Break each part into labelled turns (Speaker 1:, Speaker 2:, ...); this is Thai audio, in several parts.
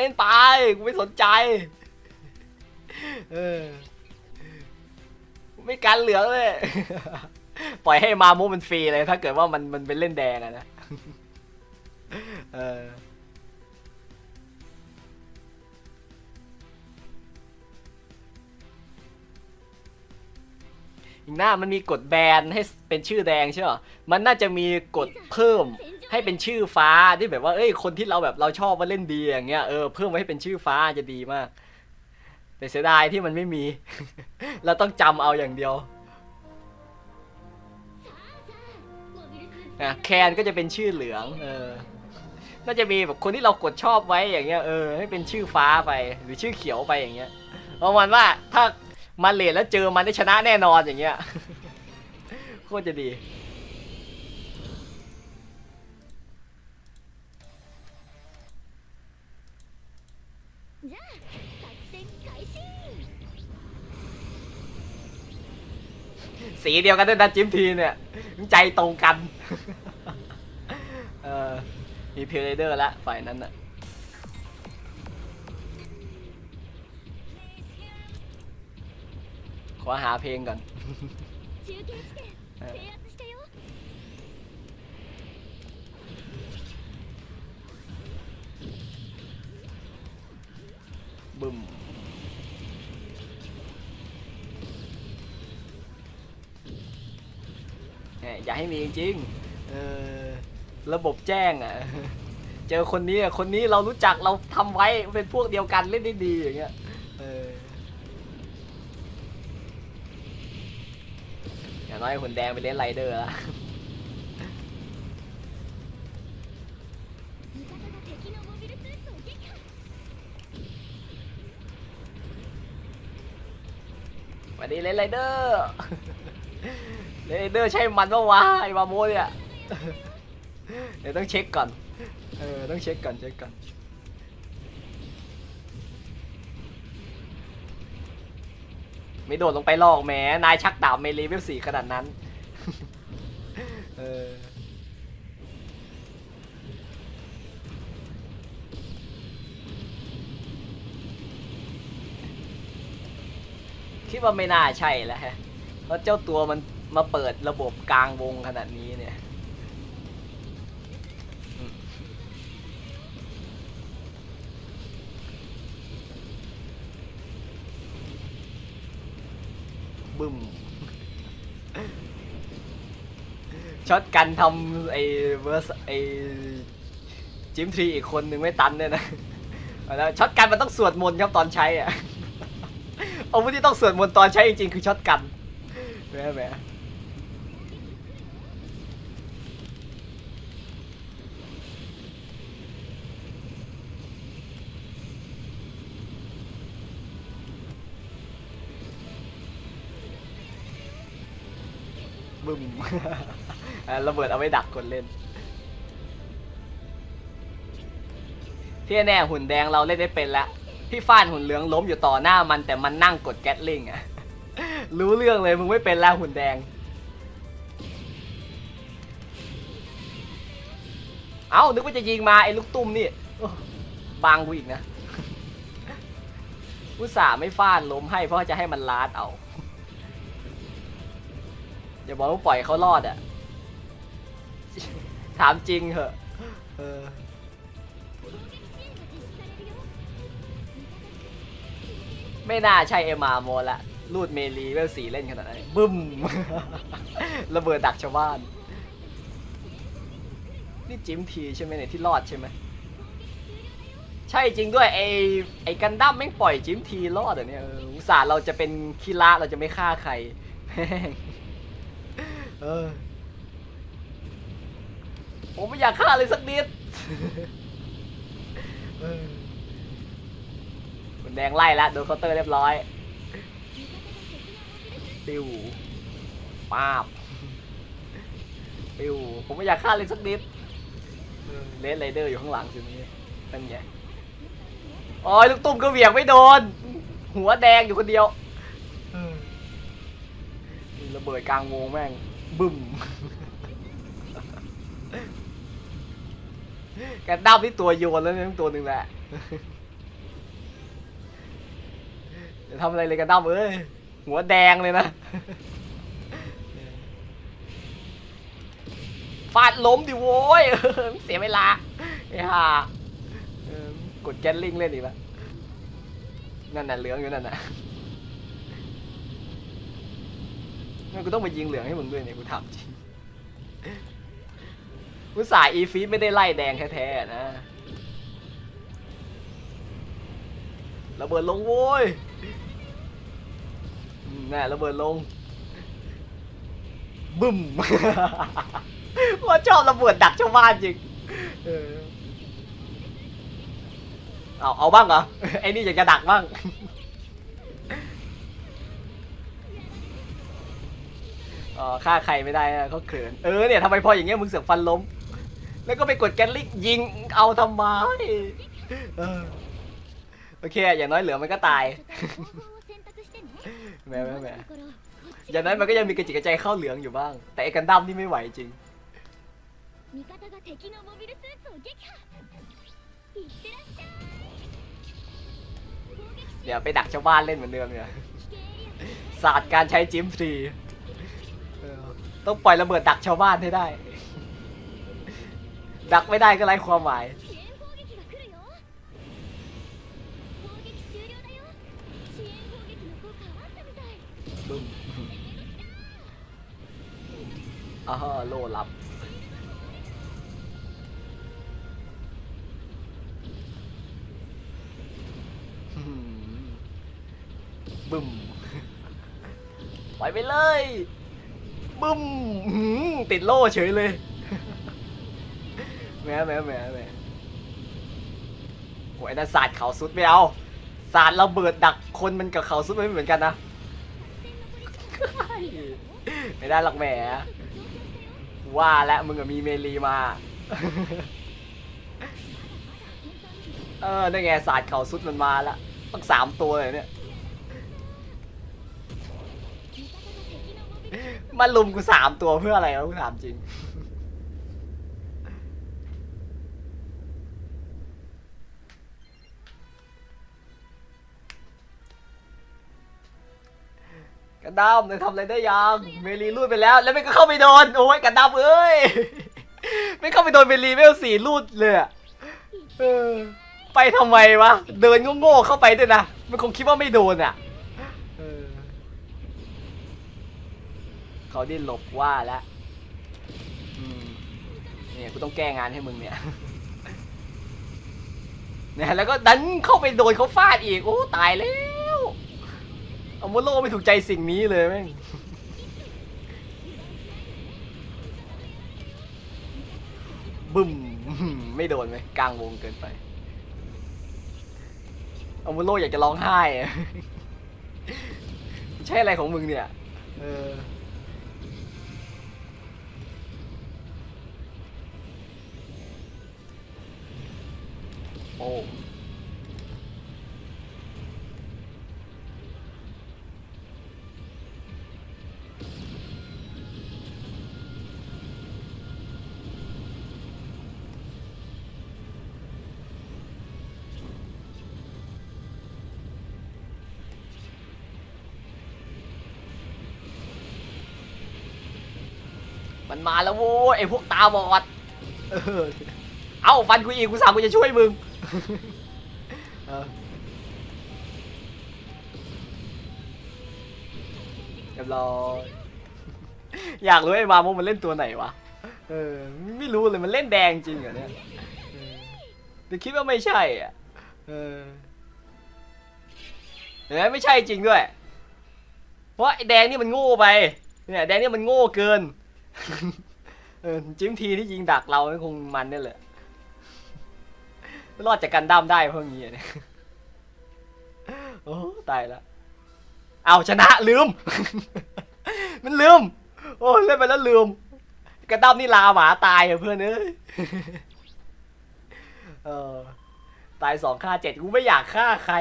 Speaker 1: เล่นไปกูไม่สนใจ เออกูไม่กันเหลืองเลย ปล่อยให้มามุมันฟรีเลย ถ้าเกิดว่ามันมันเป็นเล่นแดงอะนะ เอออีกหน้ามันมีกดแบนให้เป็นชื่อแดงใช่ไหมมันน่าจะมีกดเพิ่ม ให้เป็นชื่อฟ้าที่แบบว่าเอ้ยคนที่เราแบบเราชอบว่าเล่นดีอย่างเงี้ยเออเพิ่มไว้ให้เป็นชื่อฟ้าจะดีมาก แต่เสียดายที่มันไม่มี เราต้องจำเอาอย่างเดียวนะแคนก็จะเป็นชื่อเหลืองเออน่าจะมีแบบคนที่เรากดชอบไว้อย่างเงี้ยเออให้เป็นชื่อฟ้าไปหรือชื่อเขียวไปอย่างเงี้ยประมาณว่าถ้ามาเลทแล้วเจอมันได้ชนะแน่นอนอย่างเงี้ยโคตรจะดี
Speaker 2: じゃあ作戦開始
Speaker 1: สีเดียวกันด้วยนะจิมทีเนี่ยใจตรงกัน เออมีเพลเดอร์ละฝ่ายนั้นน่ะ ขอหาเพลงก่อน บึมเนี่ยอย่าให้มีจริงเออระบบแจ้งอะ เจอคนนี้อะคนนี้เรารู้จักเราทำไว้เป็นพวกเดียวกันเล่นได้ดีอย่างเงี้ยเอออย่างน้อยหุ่นแดงไปเล่นไรเดอร์ละ วันนี้เลนไรเดอร์เลนไรเดอร์ใช่มันปะวะไอ้บาโมเนี่ยเดี๋ยวต้องเช็คก่อน เออต้องเช็คก่อนเช็คก่อนไม่โดดลงไปหรอกแหมนายชักดาบเมลีเวลสี่ขนาดนั้น เออ ดว่าไม่น่าใช่แล้วฮะเพราะเจ้าตัวมันมาเปิดระบบกลางวงขนาดนี้เนี่ยบึ้มช็อตกันทำไอ้เวอร์สไอ้จิมทรีอีกคนหนึ่งไม่ตันเนี่ยนะแล้วช็อตกันมันต้องสวดมนต์ครับตอนใช้อะ อาวุธที่ต้องสวดมนต์ตอนใช้จริงๆคือช็อตกันแหมแหมบึ้มระเบิดเอาไว้ดักคนเล่น ที่แน่หุ่นแดงเราเล่นได้เป็นแล้ว พี่ฟ้านหุ่นเหลืองล้มอยู่ต่อหน้ามันแต่มันนั่งกดแก๊สลิงอะรู้เรื่องเลยมึงไม่เป็นแล้วหุ่นแดง เอ้านึกว่าจะยิงมาไอ้ลูกตุ้มนี่บางกูอีกนะอุตส่าห์ไม่ฟาดล้มให้เพราะจะให้มันลาดเอาอย่าบอกว่าปล่อยเขารอดอะถามจริงเหอะเออ ไม่น่าใช่เอมาโมละรูดเมลีเวลสีเล่นขนาดนั้นบึ้ม ระเบิดดักชาวบ้าน นี่จิมทีใช่ไหมเนี่ยที่รอดใช่ไหมใช่จริงด้วยไอไอกันดั้มแม่งปล่อยจิมทีรอดอะเนี่ยอุตส่าห์เราจะเป็นคีระเราจะไม่ฆ่าใครเออผมไม่อยากฆ่าเลยสักนิดเออ แดงไล่ละโดนเคาน์เตอร์เรียบร้อยติวป้าบติวผมไม่อยากฆ่าเลยสักนิดเลนไรเดอร์อยู่ข้างหลังสินี้นั่นไงอ๋อลูกตุ้มก็เหวี่ยงไม่โดน หัวแดงอยู่คนเดียวระเบิดกลางวงแม่ง บึ้มกันดับที่ตัวโยนแล้วนี่ตัวหนึ่งแหละ ทำอะไรเลยกันดั้มเอ้ย หัวแดงเลยนะ ฟาดล้มดิโว้ย เสียเวลาไอ้ห่ากดแกนลิงเล่นอีกแล้ว นั่นน่ะเหลืองอยู่นั่นน่ะงั้นกูต้องมายิงเหลืองให้มึงด้วยเนี่ยกูถามจริงกูสายอีฟีไม่ได้ไล่แดงแท้ๆนะระเบิดลงโว้ย อืมน่ระเบิดลง บึ้ม ว่าชอบระเบิดดักชาวบ้านจริงเออเอาเอาบ้างเหรอ ไอ้นี่อยากจะดักบ้าง อ๋อฆ่าใครไม่ได้นะเขาเขิน เออเนี่ยทำไมพออย่างเงี้ยมึงเสือกฟันล้ม แล้วก็ไปกดแกนลิกยิงเอาทำไมเออโอเค อย่างน้อยเหลือมันก็ตาย แหแหมแหมอย่างนั้นมันก็ยังมีกระจิกกระใจเข้าเหลืองอยู่บ้าง แต่ไอ้กันดั้มนี่ไม่ไหวจริงเดี๋ยวไปดักชาวบ้านเล่นเหมือนเดิมเนี่ยศาสตร์การใช้จิมฟรีต้องปล่อยระเบิดดักชาวบ้านให้ได้ ดักไม่ได้ก็ไร้ความหมาย บึ้มอ้าวโล่รับ บึ้มปไปเลย บึ้มหือติดโล่เฉยเลยแหมแหมแหมแหม่โอ้ยนั่นศาสตร์เขาสุดไม่เอาศาสตร์ระเบิดดักคนมันกับเขาสุดไม่เหมือนกันนะ ไม่ได้หรอกแหมว่าแล้วมึงก็มีเมลีมา เออนั่นไงศาสตร์เขาสุดมันมาละตั้งสามตัวเลยเนี่ย มาลุมกูสามตัวเพื่ออะไรวะกูถามจริง กระด้ามเลยทำอะไรได้ยังเมลีรูดไปแล้ว แล้วไม่ก็เข้าไปโดนโอ้ยกระด้ามเอ้ยไม่เข้าไปโดนเมลีเวลสี่รูดเลยเออไปทำไมวะเดินโง่ๆเข้าไปด้วยนะมันคงคิดว่าไม่โดนอะเขาดิ้นหลบว่าแล้วเนี่ยกูต้องแก้งานให้มึงเนี่ยเนี่ยแล้วก็ดันเข้าไปโดนเขาฟาดอีกโอ้ตายแล้ว อาโมโลไม่ถูกใจสิ่งนี้เลยแม่งบึ้มไม่โดนไหมกลางวงเกินไปเอาโมโลอยากจะร้องไห้อะใช่อะไรของมึงเนี่ยเออโอ้ มันมาแล้วโว้ยไอพวกตาบอด เออเอ้าฟันกูอีกกูสามกูจะช่วยมึง เออเรียบร้อยอยากรู้ไอ้มาโมมันเล่นตัวไหนวะ เออ ไม่รู้เลยมันเล่นแดงจริงเหรอเนี่ยเออแต่คิดว่าไม่ใช่อะ เออเห็นไหมไม่ใช่จริงด้วย เพราะไอ้แดงนี่มันโง่ไป เนี่ยแดงนี่มันโง่เกิน เออจิ้มทีที่ยิงดักเราคงมันเนี่ยแหละรอดจากกันด้ามได้เพราะงี้อะเนี่ยโอ้ตายละเอาชนะลืม มันลืม โอ้เล่นไปแล้วลืม กระด้ามนี่ลาหมาตายเพื่อนเอ้ยเออตายสองฆ่าเจ็ดกูไม่อยากฆ่าใคร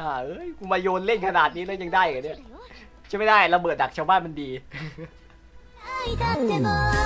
Speaker 1: ห่าเอ้ยกูมาโยนเล่นขนาดนี้แล้วยังได้เหรอเนี่ยใช่ไม่ได้ระเบิดดักชาวบ้านมันดี
Speaker 2: 愛だっても。